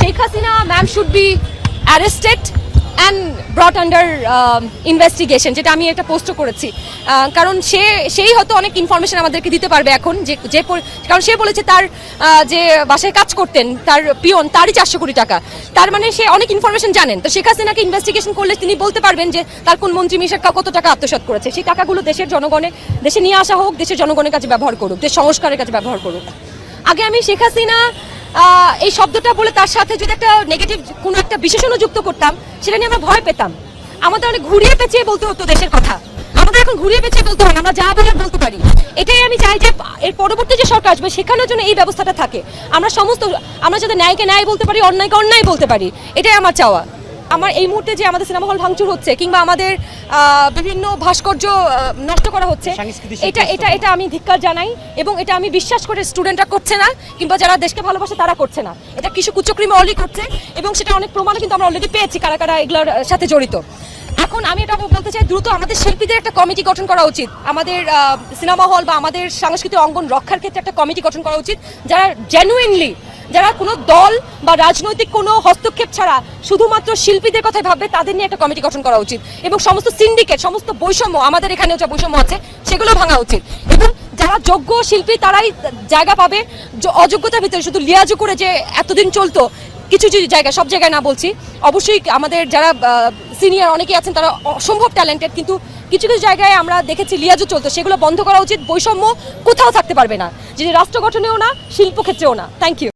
Sheikh Hasina ma'am should be arrested and brought under investigation যেটা আমি একটা পোস্টও করেছি। কারণ সে, সেই হয়তো অনেক ইনফরমেশন আমাদেরকে দিতে পারবে এখন, যে যে কারণ সে বলেছে তার যে বাসায় কাজ করতেন, তার পিয়ন, তারই চারশো কোটি টাকা। তার মানে সে অনেক ইনফরমেশন জানেন। তো শেখ হাসিনাকে ইনভেস্টিগেশন করলে তিনি বলতে পারবেন যে, তার কোন মন্ত্রী মিশাক কত টাকা আত্মসাৎ করেছে। সেই টাকাগুলো দেশের জনগণের দেশে নিয়ে আসা হোক, দেশের জনগণের কাছে ব্যবহার করুক, দেশ সংস্কারের কাছে ব্যবহার করুক। আগে আমি শেখ হাসিনা এই শব্দটা বলে তার সাথে যদি একটা নেগেটিভ কোনো একটা বিশেষণ যুক্ত করতাম, সেটা নিয়ে আমরা ভয় পেতাম। আমাদের অনেক ঘুরিয়ে পেঁচিয়ে বলতে হতো দেশের কথা। আমাদের এখন ঘুরিয়ে পেঁচিয়ে বলতে হয় আমরা যা বলে বলতে পারি। এটাই আমি চাই যে এর পরবর্তী যে সরকার আসবে, সেখানেও যেন এই ব্যবস্থাটা থাকে। আমরা সমস্ত, আমরা যাতে ন্যায়কে ন্যায় বলতে পারি, অন্যায়কে অন্যায় বলতে পারি, এটাই আমার চাওয়া। আমার এই মুহূর্তে যে আমাদের সিনেমা হল ভাঙচুর হচ্ছে কিংবা আমাদের বিভিন্ন ভাস্কর্য নষ্ট করা হচ্ছে এটা এটা এটা আমি ধিক্কার জানাই এবং এটা আমি বিশ্বাস করে স্টুডেন্টরা করছে না কিংবা যারা দেশকে ভালোবাসে তারা করছে না। এটা কিছু কুচক্রিমে অলরেডি করছে এবং সেটা অনেক প্রমাণ কিন্তু আমরা অলরেডি পেয়েছি কারা কারা এগুলোর সাথে জড়িত। এখন আমি এটা বলতে চাই দ্রুত আমাদের শিল্পীদের একটা কমিটি গঠন করা উচিত। আমাদের সিনেমা হল বা আমাদের সাংস্কৃতিক অঙ্গন রক্ষার ক্ষেত্রে একটা কমিটি গঠন করা উচিত যারা জেনুইনলি যারা কোনো দল বা রাজনৈতিক কোনো হস্তক্ষেপ ছাড়া শুধুমাত্র শিল্পীদের কথাই ভাববে, তাদের নিয়ে একটা কমিটি গঠন করা উচিত। এবং সমস্ত সিন্ডিকেট সমস্ত বৈষম্য, আমাদের এখানেও যা বৈষম্য আছে, সেগুলো ভাঙা উচিত। এবং যারা যোগ্য শিল্পী, তারাই জায়গা পাবে। অযোগ্যতার ভিতরে শুধু লিয়াজু করে যে এতদিন চলতো, কিছু কিছু জায়গা সব জায়গায় না বলছি। অবশ্যই আমাদের যারা সিনিয়র অনেকেই আছেন, তারা অসম্ভব ট্যালেন্টেড কিন্তু কিছু কিছু জায়গায় আমরা দেখেছি লিয়াজু চলতো, সেগুলো বন্ধ করা উচিত। বৈষম্য কোথাও থাকতে পারবে না। যদি রাষ্ট্র গঠনেও না শিল্প ক্ষেত্রেও না। Thank you